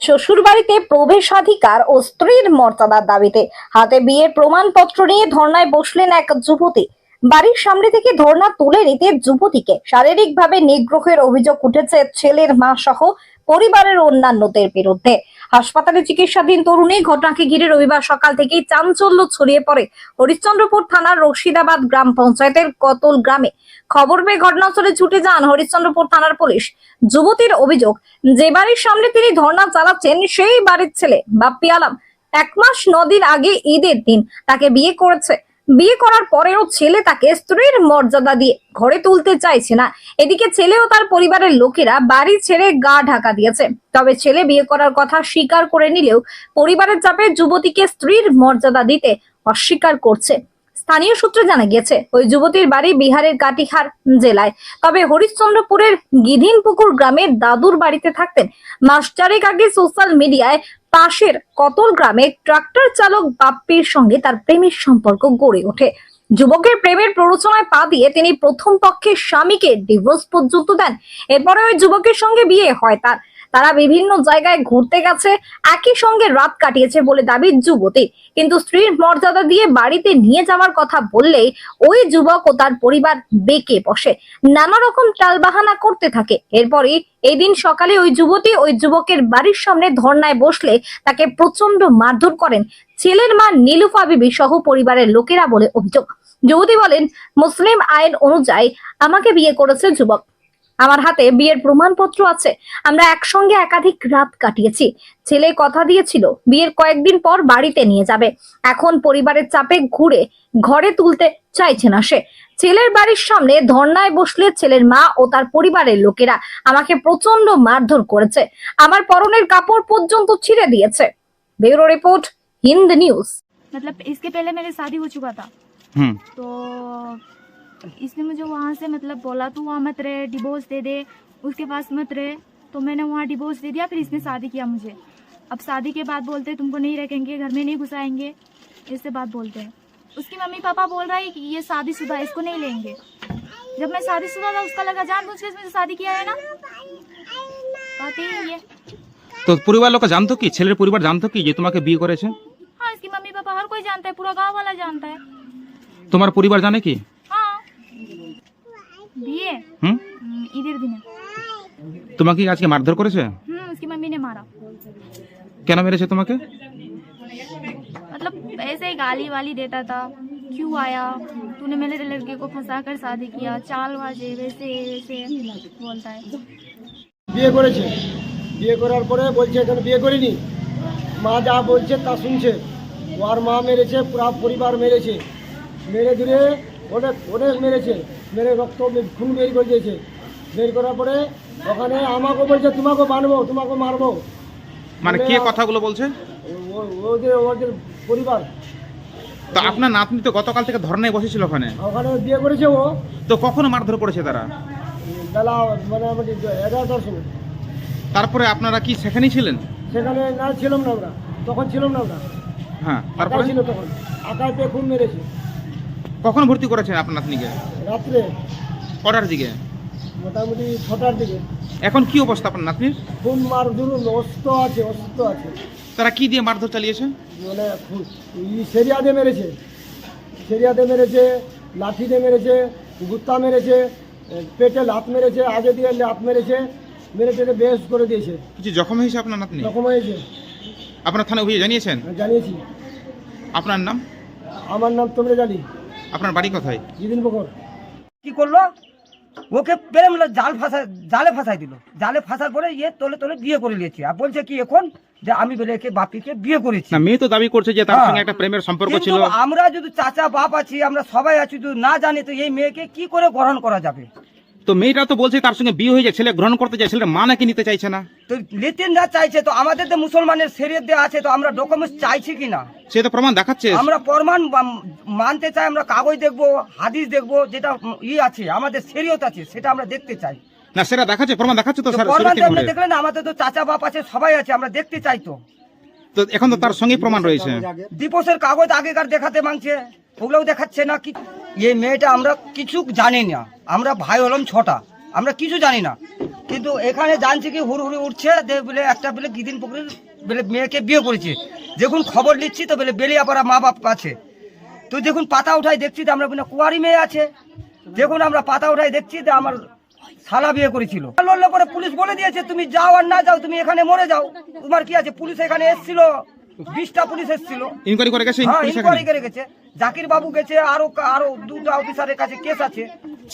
শ্বশুরবাড়িতে প্রবেশাধিকার ও স্ত্রীর মর্যাদার দাবিতে হাতে বিয়ের প্রমাণপত্র নিয়ে ধর্নায় বসলেন এক যুবতী। বাড়ির সামনে থেকে ধর্ণা তুলে নিতে যুবতীকে শারীরিকভাবে নিগ্রহের অভিযোগ উঠেছে ছেলের মা সহ পরিবারের অন্যান্যদের বিরুদ্ধে। হাসপাতালে চিকিৎসাধীন তরুণী ঘটনাকে ঘিরে রবিবার সকাল থেকেই চাঞ্চল্য ছড়িয়ে পড়ে। হরিশ্চন্দ্রপুর থানার রশিদাবাদ গ্রাম পঞ্চায়েতের কতল গ্রামে। খবর পেয়ে ঘটনাস্থলে ছুটে যান হরিশ্চন্দ্রপুর থানার পুলিশ। যুবতীর অভিযোগ, যে বাড়ির সামনে তিনি ধর্ণা চালাচ্ছেন, সেই বাড়ির ছেলে বাপ্পি আলম। এক মাস দিন আগে ঈদের দিন তাকে বিয়ে করেছে। বিয়ে করার পরেও ছেলে তাকে স্ত্রীর মর্যাদা দিয়ে ঘরে তুলতে চাইছে না। এদিকে ছেলে ও তার পরিবারের লোকেরা বাড়ি ছেড়ে গা ঢাকা দিয়েছে। তবে ছেলে বিয়ে করার কথা স্বীকার করে নিলেও পরিবারের চাপে যুবতীকে স্ত্রীর মর্যাদা দিতে অস্বীকার করছে। স্থানীয় সূত্রে জানা গিয়েছে, ওই যুবতীর বাড়ি বিহারের কাটিহার জেলায়। তবে হরিশ্চন্দ্রপুরের গিধিনপুকুর গ্রামের দাদুর বাড়িতে থাকতেন। মাস চারেক আগে সোশ্যাল মিডিয়ায় পাশের কতল গ্রামে ট্রাক্টর চালক বাপ্পির সঙ্গে তার প্রেমের সম্পর্ক গড়ে ওঠে। যুবকের প্রেমের প্ররোচনায় পা দিয়ে তিনি প্রথম পক্ষের স্বামীকে ডিভোর্স পর্যন্ত দেন। এরপরে ওই যুবকের সঙ্গে বিয়ে হয় তার। তারা বিভিন্ন জায়গায় ঘুরতে গেছে, একই সঙ্গে রাত কাটিয়েছে বলে দাবি যুবতী। কিন্তু স্ত্রীর মর্যাদা দিয়ে বাড়িতে নিয়ে যাওয়ার কথা বললেই ওই যুবক ও তার পরিবার বেঁকে বসে। নানা রকম টালবাহানা করতে থাকে। এরপরই এদিন সকালে ওই যুবতী ওই যুবকের বাড়ির সামনে ধর্নায় বসলে তাকে প্রচণ্ড মারধর করেন। ছেলের মা নীলুফা বিবি সহ পরিবারের লোকেরা বলে অভিযোগ। যুবতী বলেন, মুসলিম আইন অনুযায়ী আমাকে বিয়ে করেছে যুবক। আমার হাতে বিয়ের প্রমাণপত্র আছে আমরা একসঙ্গে একাধিক রাত কাটিয়েছি ছেলে কথা দিয়েছিল বিয়ের কয়েকদিন পর বাড়িতে নিয়ে যাবে এখন পরিবারের চাপে ঘুরে ঘরে তুলতে চাইছে না সে ছেলের বাড়ির সামনে ধর্নায় বসলে ছেলের মা ও তার পরিবারের লোকেরা আমাকে প্রচন্ড মারধর করেছে আমার পরনের কাপড় পর্যন্ত ছিঁড়ে দিয়েছে ব্যুরো রিপোর্ট হিন্দ নিউজ मतलब इसके पहले मेरी शादी हो चुका था हम्म तो इसने मुझे वहाँ से मतलब बोला तू वहाँ मत रहे डिवोर्स दे दे उसके पास मत रहे तो मैंने वहाँ डिवोर्स दे दिया फिर इसने शादी किया मुझे अब शादी के बाद बोलते तुमको नहीं रखेंगे घर में नहीं घुसाएंगे ऐसे बात बोलते हैं उसकी मम्मी पापा बोल रहा है कि ये शादीशुदा है, इसको नहीं लेंगे जब मैं शादीशुदा था उसका लगा जान बुझ के इसमें शादी किया है ना कहते ही ये তো পরিবার লোক জানতো কি ছেলের পরিবার জানতো কি যে তোমাকে বিয়ে করেছে हाँ इसकी मम्मी पापा हर कोई जानता है पूरा गांव वाला जानता है তোমার পরিবার জানে কি বিয়ে হুম ঈদের দিনে তোমাকে কি আজকে মারধর করেছে হুম उसकी मम्मी নে মারা কেন মেরেছে তোমাকে मतलब ऐसे ही गाली वाली देता था क्यों आया तूने मेरे लड़के को फंसा कर शादी किया चाल वाजे वैसे वैसे बोलता है বিয়ে করেছে বিয়ে করার পরে বলছে এখন বিয়ে করিনি মা যা বলছে তা শুনছে ওর মা মেরেছে পুরো পরিবার মেরেছে মেরে ধরে অনেক অনেক মেরেছে মেরে রক্ত খুন বের করে দিয়েছে। বের করার পরে ওখানে আমাকে বলছে তোমাকে বানবো তোমাকে মারবো। মানে কে কথাগুলো বলছে? ওদের ওদের পরিবার। তো আপনার নাতনি তো গতকাল থেকে ধর্নায় বসেছিল ওখানে। ওখানে বিয়ে করেছে ও। তো কখন মারধর করেছে তারা? বেলা মোটামুটি এগারোটার সময়। তারপরে আপনারা কি সেখানেই ছিলেন? সেখানে না ছিলাম না আমরা। তখন ছিলাম না আমরা। হ্যাঁ তারপরে? ছিল তখন। পেয়ে খুন মেরেছে। কখন ভর্তি করেছেন আপনার নাতনিকে? রাত্রে। কটার দিকে? মোটামুটি ছটার দিকে। এখন কি অবস্থা আপনার নাতনির? খুন মার ধরুন অস্ত আছে অস্ত আছে। তারা কি দিয়ে মারধর চালিয়েছে? মানে সেরিয়া দিয়ে মেরেছে। সেরিয়া দিয়ে মেরেছে লাঠি দিয়ে মেরেছে গুত্তা মেরেছে পেটে লাত মেরেছে আগে দিয়ে লাত মেরেছে মেরে টেরে বেশ করে দিয়েছে। কিছু জখম হয়েছে আপনার নাতনি? রকম হয়েছে। আপনার থানায় অভিযোগ জানিয়েছেন? আমি জানিয়েছি। আপনার নাম? আমার নাম তোমরা জানি আপনার বাড়ি কোথায়? জিদিন বকর। কি করল? ওকে প্রেম জাল ফাঁসা জালে ফাঁসাই দিল। জালে ফাঁসার পরে ইয়ে তোলে তোলে বিয়ে করে নিয়েছে। আর বলছে কি এখন যে আমি বলে একে বাপিকে বিয়ে করেছি। না মেয়ে তো দাবি করছে যে তার হ্যাঁ। সঙ্গে একটা প্রেমের সম্পর্ক ছিল। আমরা যদি চাচা বাপ আছি আমরা সবাই আছি যদি না জানি তো এই মেয়েকে কি করে গ্রহণ করা যাবে? তো মেয়েটা তো বলছে তার সঙ্গে বিয়ে হয়ে যায় ছেলে গ্রহণ করতে চায় ছেলের মা নাকি নিতে চাইছে না। তো লিতিনরা চাইছে তো আমাদের তো মুসলমানের শরীর দেওয়া আছে তো আমরা ডকুমেন্টস চাইছি কি না? সে তো প্রমাণ দেখাচ্ছে। আমরা প্রমাণ মানতে চাই আমরা কাগজ দেখব হাদিস দেখব যেটা ই আছে আমাদের শরীয়ত আছে সেটা আমরা দেখতে চাই। না সেটা দেখাচ্ছে প্রমাণ দেখাচ্ছে তো স্যার প্রমাণ আপনি। দেখলেন আমাদের তো চাচা বাপ আছে সবাই আছে আমরা দেখতে চাই তো। তো এখন তো তার সঙ্গে প্রমাণ রয়েছে। দিবসের কাগজ আগেকার দেখাতে মাংছে ওগুলোও দেখাচ্ছে না কি এই মেয়েটা আমরা কিছু জানি না। আমরা ভাই হলাম ছটা। আমরা কিছু জানি না। কিন্তু এখানে জানছি কি হুড়হুড়ি উঠছে, যে বলে একটা বলে গিদিন পুকুরের বলে মেয়েকে বিয়ে করেছে। যখন খবর নিচ্ছি তো বলে বেলিয়াপাড়া মা বাপ আছে। তো যখন পাতা উঠাই দেখছি তো আমরা বলে কুয়ারি মেয়ে আছে। যখন আমরা পাতা উঠাই দেখছি তো আমার শালা বিয়ে করেছিল। লড়লে পরে পুলিশ বলে দিয়েছে, তুমি যাও আর না যাও, তুমি এখানে মরে যাও। তোমার কি আছে? পুলিশ এখানে এসেছিল। বিশটা পুলিশ এসেছিল। ইনকোয়ারি করে গেছে হ্যাঁ ইনকোয়ারি করে গেছে। জাকির বাবু গেছে আরও আরও দুটো অফিসারের কাছে কেস আছে।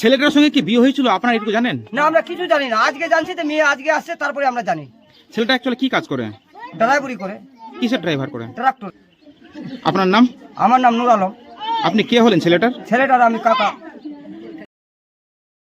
ছেলেটার সঙ্গে কি বিয়ে হয়েছিল? আপনারা একটু জানেন? না আমরা কিছু জানি না। আজকে জানছি তো মেয়ে আজকে আসছে তারপরে আমরা জানি। ছেলেটা অ্যাকচুয়ালি কি কাজ করে? ড্রাইভারি করে। কিসের ড্রাইভার করে? ট্রাক্টর। আপনার নাম? আমার নাম নুর আলম। আপনি কে হলেন ছেলেটার? ছেলেটার আমি কাকা।